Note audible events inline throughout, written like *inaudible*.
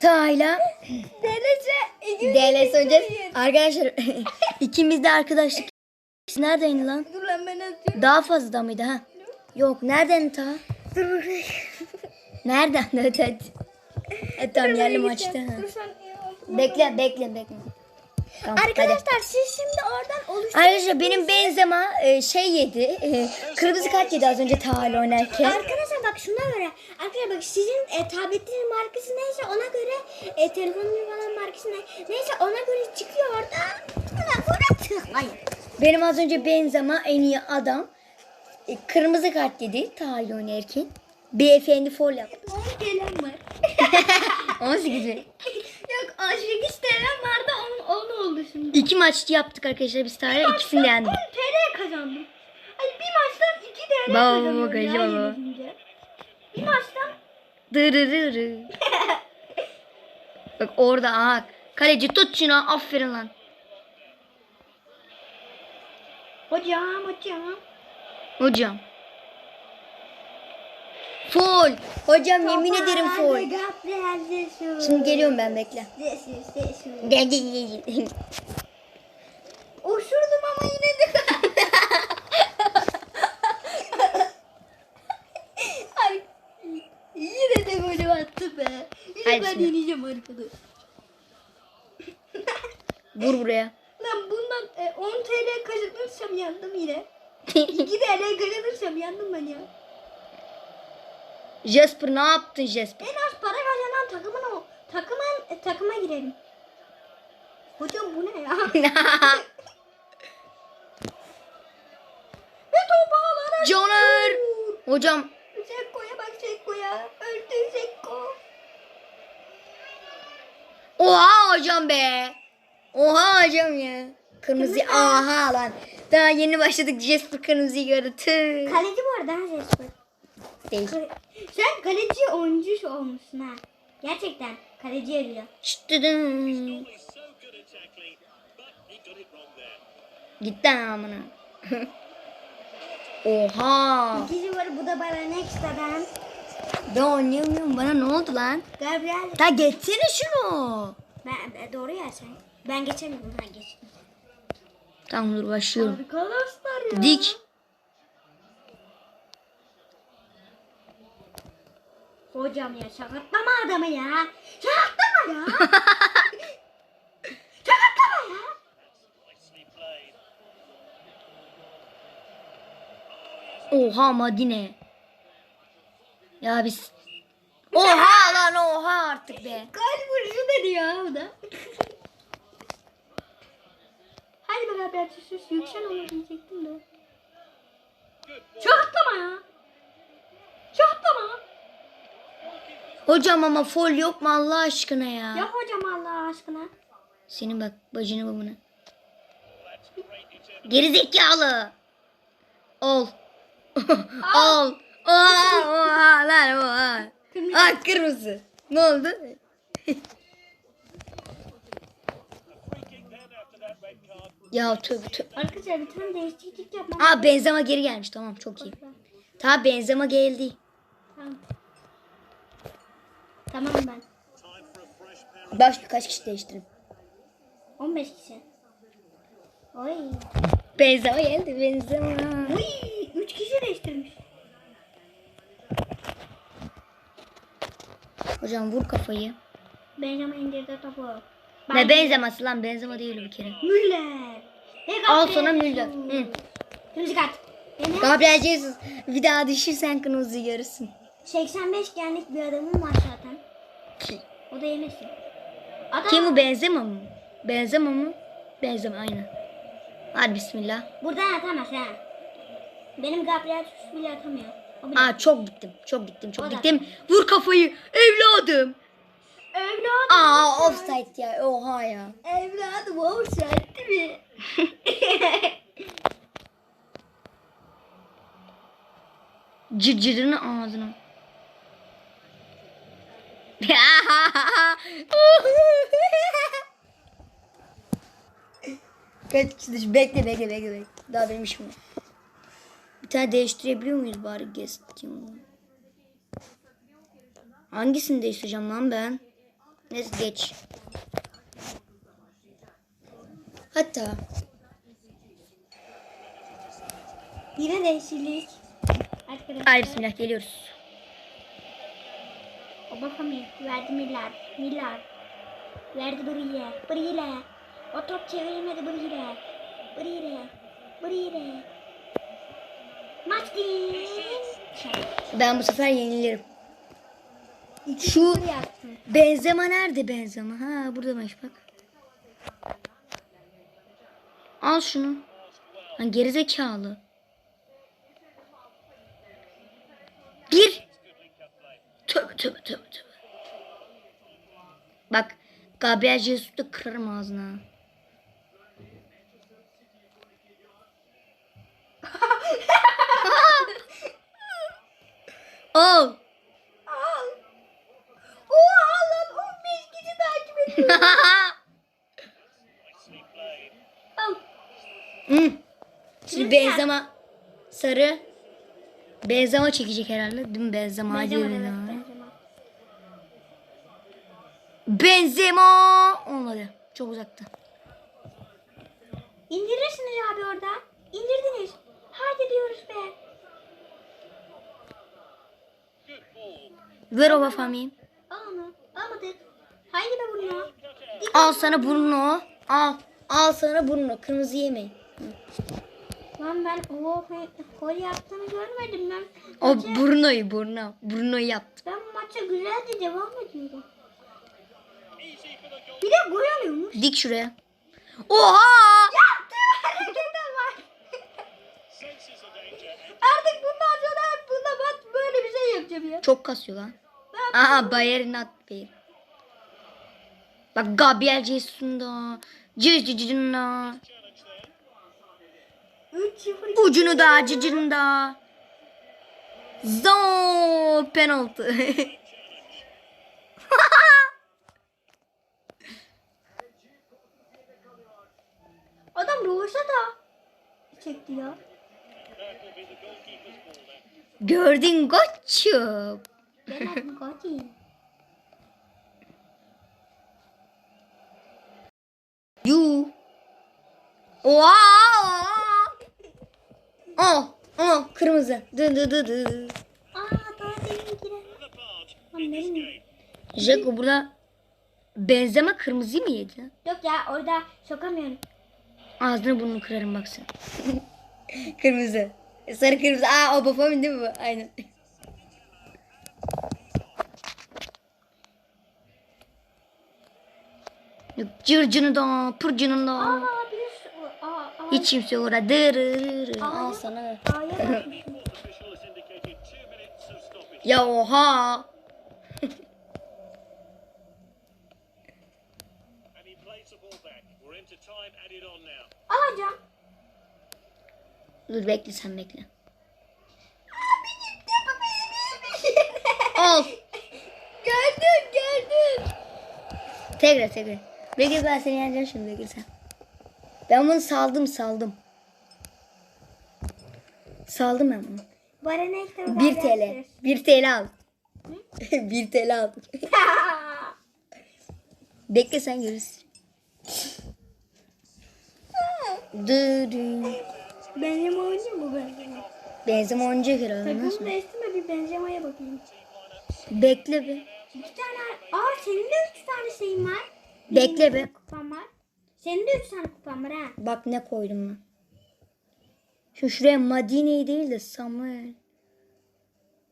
Tayla Derece DLS oynayacağız. Arkadaşlar *laughs* ikimiz de arkadaşlık. Neredeydi lan? Dur lan ben atıyorum. Daha fazla da mıydı ha? Yok nereden ta? Dur. Nereden? *laughs* Evet evet. Evet tamam yerli maçta. Bekle bekle bekle. Tamam, hadi. Arkadaşlar siz şimdi oradan oluşturun. Arkadaşlar benim Benzema e, şey yedi. e, kırmızı kart yedi az önce Tayla oynarken. Arkadaşlar bak şuna göre. Arkadaşlar bak sizin e, tabletinizin markası neyse ona göre e, telefonunun falan markası ne, neyse ona göre çıkıyor orada. Benim az önce Benzema en iyi adam. E, kırmızı kart yedi Tayla oynarken. Beyefendi foul yaptı. 10 gelen var. *laughs* 18 mi? Yok 18 TL vardı 10, 10 oldu şimdi. İki maç yaptık arkadaşlar biz Tayla ikisini de yendik. 10 TL kazandım. Ay bir maçtan 2 TL Baba, kazanıyorum baba, ya baba. yenilince. Bir maçtan Dırırırı. *laughs* Bak orada aha. Kaleci tut şunu aferin lan. hocam hocam. Hocam. Full. Hocam yemin ederim full. Şimdi geliyorum ben bekle. Uçurdum ama yine de. *laughs* Ay, yine de böyle attı be. Yine Hadi ben şimdi. yeneceğim arkadaş. *laughs* Vur buraya. Lan bundan e, 10 TL kazanırsam yandım yine. *laughs* 2 TL kazanırsam yandım ben ya. Jasper ne yaptın Jasper? En az para kazanan takımın o. Takımın e, takıma girelim. Hocam bu ne ya? *laughs* Ve topu alarak. Joner. Hocam Zekko'ya bak Zekko'ya. Öldü Zekko. Oha hocam be. Oha hocam ya. Kırmızı aha lan. Daha yeni başladık Jasper kırmızıyı gördü. Tüh. Kaleci bu arada ha. Değil. Sen kaleci oyuncu olmuşsun ha. Gerçekten kaleci yarıyor. Şşt dıdın. Gitti amına. *laughs* Oha. İkisi var bu da bana next'ten. Ben oynayamıyorum. Bana ne oldu lan? Gabriel. Ta geçsene şunu. Ben, ben- doğru ya sen. Ben geçemiyorum ha geç. Tamam dur başlıyorum. Arkadaşlar ya. Dik. Hocam ya şakatlama adamı ya. Şakatlama ya. *laughs* şakatlama ya. Oha Madine. Ya biz... Oha lan oha artık be. Kalp vuruşu dedi ya bu da. Hadi be Gabriel sus yüksel olur diyecektim de. Şakatlama ya. Şakatlama. Hocam ama fol yok mu Allah aşkına ya? Ya hocam Allah aşkına. Senin bak bacını babını. Geri zekalı. Ol. *laughs* Ol. Oha oha lan oha. Ah kırmızı. Ne oldu? *laughs* ya tövbe tövbe. Arkadaşlar bir tane değişiklik yapmam. Aa Benzema geri gelmiş tamam çok iyi. Tamam Benzema geldi. Tamam. Tamam ben. Başka kaç kişi değiştirin? 15 kişi. Oy. Benzema geldi Benzema. Uy, 3 kişi değiştirmiş. Hocam vur kafayı. Benjamin indirdi topu. Ne benzeması lan benzema değil bir kere. Müller. Al sana. Müller. Hı. Kırmızı kart. Benim Gabriel Jesus bir daha düşürsen kırmızı görürsün. 85 genlik bir adamım var zaten. O da yemesin. Adam Kim bu Benzema mı? Benzema mı? Benzema aynen. Hadi bismillah. buradan atamaz ha. Benim Gabriel Jesus bile atamıyor. Aa çok gittim. Çok gittim. Çok O da. gittim. Vur kafayı evladım. Evladım. Aa offside ya. Oha ya. Evladım offside değil mi? *laughs* Cırcırını ağzına. *laughs* Kaç kişi? Bekle bekle bekle bekle. Daha benim işim var. Bir tane değiştirebiliyor muyuz bari guest? Hangisini değiştireceğim lan ben? Neyse geç. Hatta Yine değişiklik. Arkadaşlar. Hayır bismillah geliyoruz. Fami verdi milyar. Milyar. Verdi buraya. Buraya. O top çevirmedi buraya. Buraya. Buraya. Maç değil. Ben bu sefer yenilirim. Şu-. Benzema nerede Benzema? Ha buradaymış bak. Al şunu. Lan gerizekalı. Bir. Tövbe tövbe tövbe. Bak Gabriel Jesus'u da kırarım ağzına. *laughs* Al. Al. Oha lan 15 kişi takip ediyor. *laughs* Al. Hmm. Şimdi Benzema sarı. Benzema çekecek herhalde. Değil mi Benzema? Benzema Benzema. evet, Benzema. Olmadı. Çok uzakta. İndirirsiniz abi orada. İndirdiniz. Hadi diyoruz be. Ver o Fami. Al onu. Almadık. Haydi be bunu. Al sana Bruno. Al. Al sana Bruno. Kırmızı yemeyin. Lan ben o gol yaptığını görmedim ben. O Bruno'yu Bruno. Bruno'yu yaptı. ben maça güzelce devam ediyorum. Bir de gol alıyormuş. Dik şuraya. Oha! Yaptığım *laughs* harekete bak. Artık bundan sonra hep bunda bak böyle bir şey yapacağım ya. Çok kasıyor lan. Ben Aha Bayern at Bayern. Bak Gabriel Jesus'un da. Jesus'un da. 3-0 Ucunu da cıcını da. Zo penaltı. *laughs* Roş'a da çekti ya. Gördün koçum. Ben adım. Yu. Oha. *laughs* Oh, oh kırmızı. Dı dı dı dı. Aa daha demin giren. Lan benim. Jeko burada benzeme kırmızı mı yedi? Yok ya orada sokamıyorum. Ağzını burnunu kırarım baksana. *laughs* kırmızı. Sarı kırmızı. Aa o babamın değil mi bu? Aynen. Yok cırcını da pırcını da. Aa bir aa, aa, Hiç kimse orada. Al sana. Ya oha. Alacağım. Dur bekle sen bekle. Al. Gördün gördün. Tekrar tekrar. Bekle ben seni yeneceğim şimdi bekle sen. Ben bunu saldım saldım. Saldım ben bunu. Bana ne işte 1 TL. 1 TL al. 1 *laughs* TL al. *laughs* Bekle sen görürsün. Dı dı. Benzema oynuyor mu Benzema? Benzeme oyuncak herhalde. Takım Nasıl? değiştirme bir Benzema'ya bakayım. Bekle be. İki tane. Aa senin de üç tane şeyin var. Bekle be. Kupan var. Senin de üç tane kupan var ha. Bak ne koydum ben. Şu şuraya Madine'yi değil de Samuel.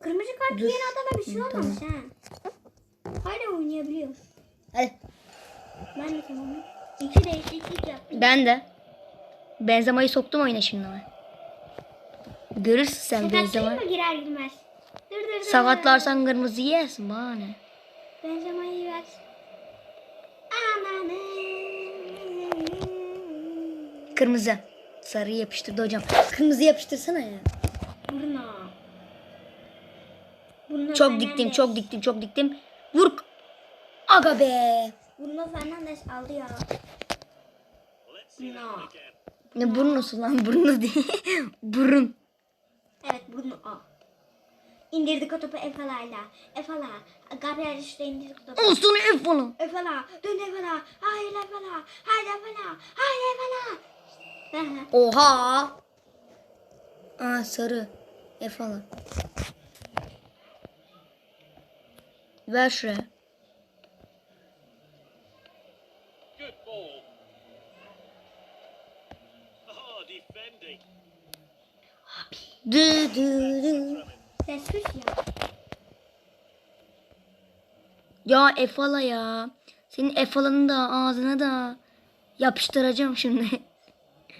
Kırmızı kart Dur. giyen adama bir şey olmamış ha. Hala oynayabiliyor. Hadi. Ben de tamam. İki değişiklik yaptım. Ben de. Benzema'yı soktum oyuna şimdi ama. Görürsün sen Benzema. Sakatlayayım mı girer girmez? Dur dur dur. Sakatlarsan kırmızı yersin bana ne? Benzema'yı ver. Ananı. Kırmızı. Sarı yapıştırdı hocam. Kırmızı yapıştırsana ya. Bruno. Bruno Çok Fernandes. diktim, çok diktim, çok diktim. Vur. Aga be. Bruno Fernandes aldı ya. Bruno. Ne burnusu lan? Burnu değil. *laughs* Burun. Evet Bruno. İndirdik o topu Efala'yla. Efala. Gabriel işte indirdik o topu. Ev falan. Efala. Dön Efala. Hayır Efala. Hayır Efala. Hayır Efala. Oha. Aa sarı. Ev falan. Ver şuraya. Dü dü dü. Sen sus ya. Ya Efala ya. Senin Efala'nı da ağzına da yapıştıracağım şimdi.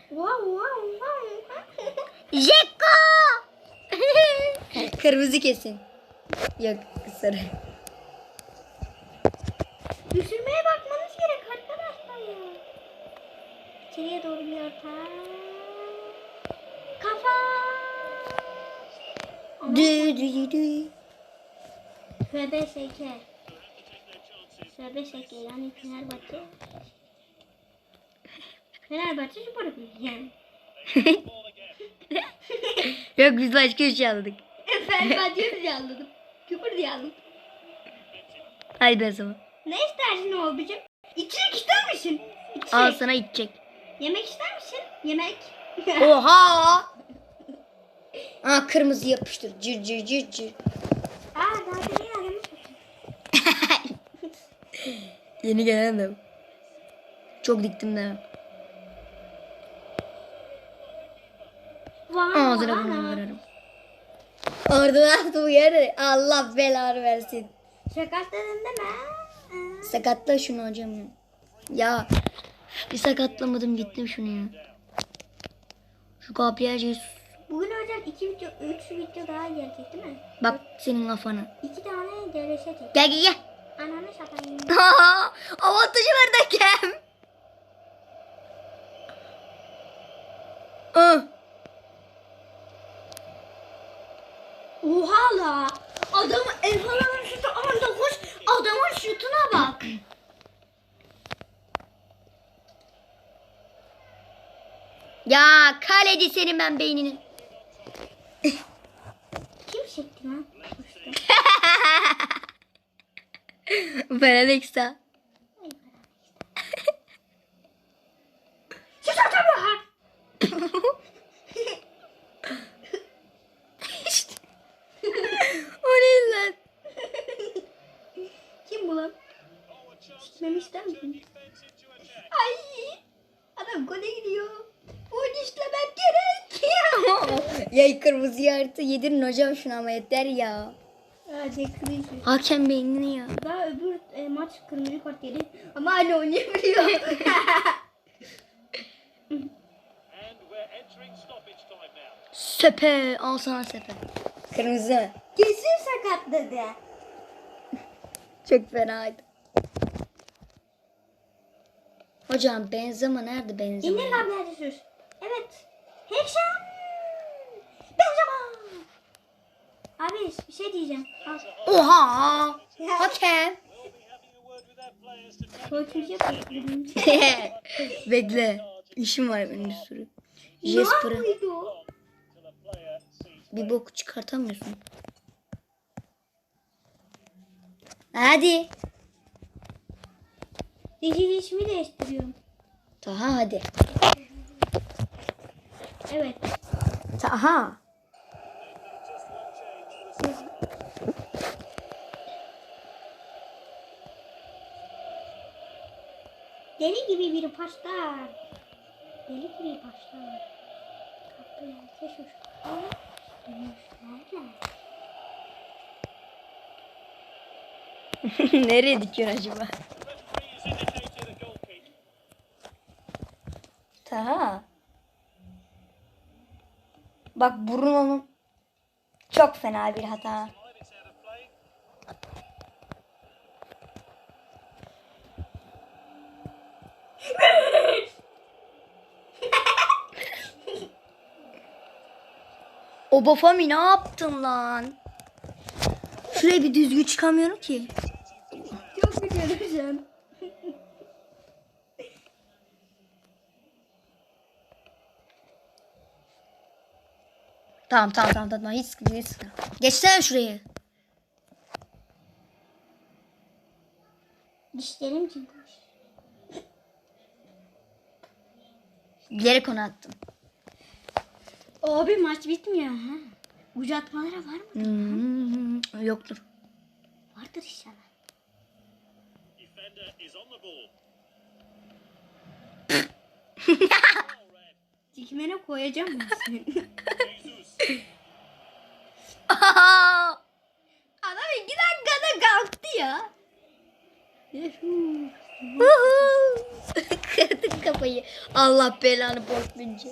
Wow wow wow. Jekko! *laughs* Kırmızı kesin. Yok sarı. Düşürmeye bakmanız gerek arkadaşlar ya. İçeriye doğru bir orta. Kafa. Dü dü dü. FBSK. FBSK yani Fenerbahçe. Fenerbahçe Spor yani. *laughs* Yok biz başka bir şey anladık. Fenerbahçe diye anladım. Küfür diye anladım. Hadi ben sana. Ne istersin oğlum? İçecek ister misin? İçecek. Al sana içecek. Yemek ister misin? Yemek. Oha! Aa kırmızı yapıştır. Cır cır cır cır. Aa daha demin aramış. Yeni gelen *laughs* de. Çok diktim de. Ağzına vay. kırarım. Orada bu yere Allah belanı versin. Sakatladın değil mi? Sakatla şunu hocam ya. Ya bir sakatlamadım gittim şunu ya. Şu kapıya Jesus. Bugün hocam iki video, üç video daha gelecek değil mi? Bak senin kafana. İki tane gelişecek. Gel gel gel. Ananı satayım. *laughs* Avantajı verdi hakem. Ah. Oha la. Adam Erhan'ın şutu 19. Adamın şutuna bak. Ya kaleci senin ben beynini. Kim çekti lan? *laughs* *laughs* Fenerbahçe. Şut atamıyor. İşte. o ne lan? Kim bu lan? Gitmemi ister misin? Ay. Adam gole gidiyor. Bunu işlemem gerek. ya kırmızı artı yedirin hocam şunu ama yeter ya. Hadi kırıcı. Hakem beynini ya. Daha öbür e, maç kırmızı kart yedi. Ama hala *laughs* now. Sepe. Al sana sepe. Kırmızı. Kesin sakatladı. Çok fenaydı. Hocam Benzema nerede Benzema? İndir Gabriel Jesus. Evet. Heyecan. Benzema. Abi bir şey diyeceğim. Al. Oha! Hakem. We'll be having a word with our players to try Koçmuş yapıyor. Bekle. İşim var benim bir sürü. Jesper'ı bir bok çıkartamıyorsun. Hadi. Dişi dişimi değiştiriyorum. Taha hadi. Evet. Taha. Deli gibi bir paşlar. Deli gibi paşlar. Gabriel Jesus. Dönüşlerle. *laughs* Nereye dikiyorsun acaba? Taha. Bak Bruno'nun çok fena bir hata. Fine, it's out of play. O Bafami ne yaptın lan? Şuraya bir düzgün çıkamıyorum ki. Çok güzel Tamam tamam tamam tamam. Hiç sıkıntı hiç sıkıntı. Geçsene şurayı. Dişlerim çıkmış. Bilerek onu attım. Abi maç bitmiyor ha. Uzatmalara var mı? Hmm, yoktur. Vardır inşallah. Dikmene koyacağım ben seni. *laughs* *laughs* Adam iki dakikada kalktı ya. *laughs* Kırdık kafayı. Allah belanı korkunca.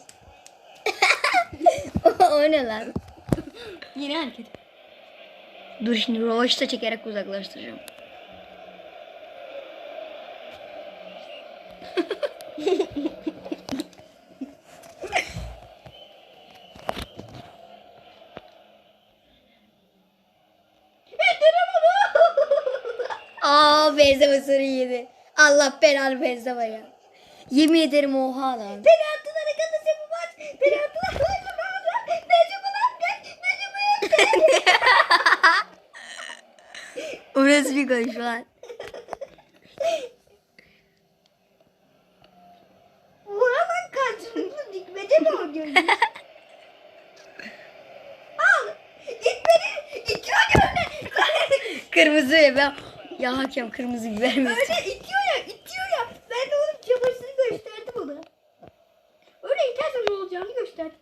*laughs* o ne lan? Yine hareket. Dur şimdi rovaşta çekerek uzaklaştıracağım. Aa Benzema sarı yedi. Allah belanı Benzema ya. Yemin ederim oha lan. Penaltılara kalırsa bu maç. Bu maç. Necip ulan gel. Necip ulan. *laughs* Orası bir konuşma lan. Vuramam karşımızda dikmece mi oynuyorsun? Al. İtmeni. İtiyor önüne. Kırmızı ve ben... Ya hakem kırmızı mi? Öyle itiyor ya. itiyor ya. Ben de onun çabasını gösterdim ona. Öyle itersen ne olacağını gösterdim.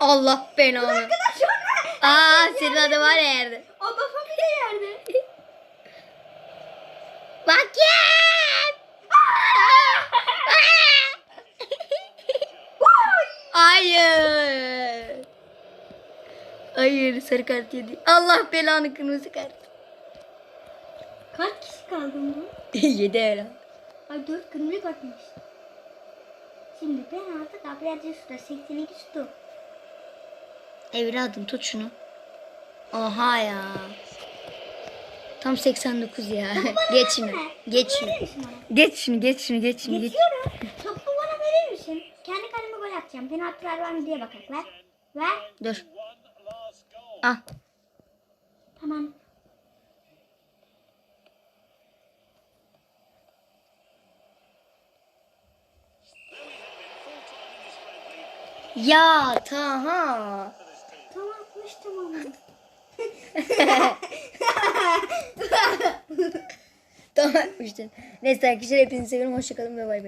Allah belanı. Aa senin adı var yerde. o babam bir de yerde. Bak ya. Hayır. Hayır sarı kart yedi. Allah belanı kırmızı kart. Kaç kişi kaldı mı? *laughs* yedi öyle. Ay dört kırmızı katmış. Şimdi penaltı Gabriel Jesus'ta 82 şutu. Evladım tut şunu. Oha ya. Tam 89 ya. geç şunu. Geç bana? Geç şunu, geç geç geç. Geçiyorum. Topu bana verir misin? Kendi atacağım. Penaltılar var mı diye bakak. Ver. Dur. Goal. Ah. Tamam. Ya Taha. Tamam atmıştım *laughs* *laughs* onu. Neyse arkadaşlar hepinizi seviyorum. Hoşçakalın ve bay bay.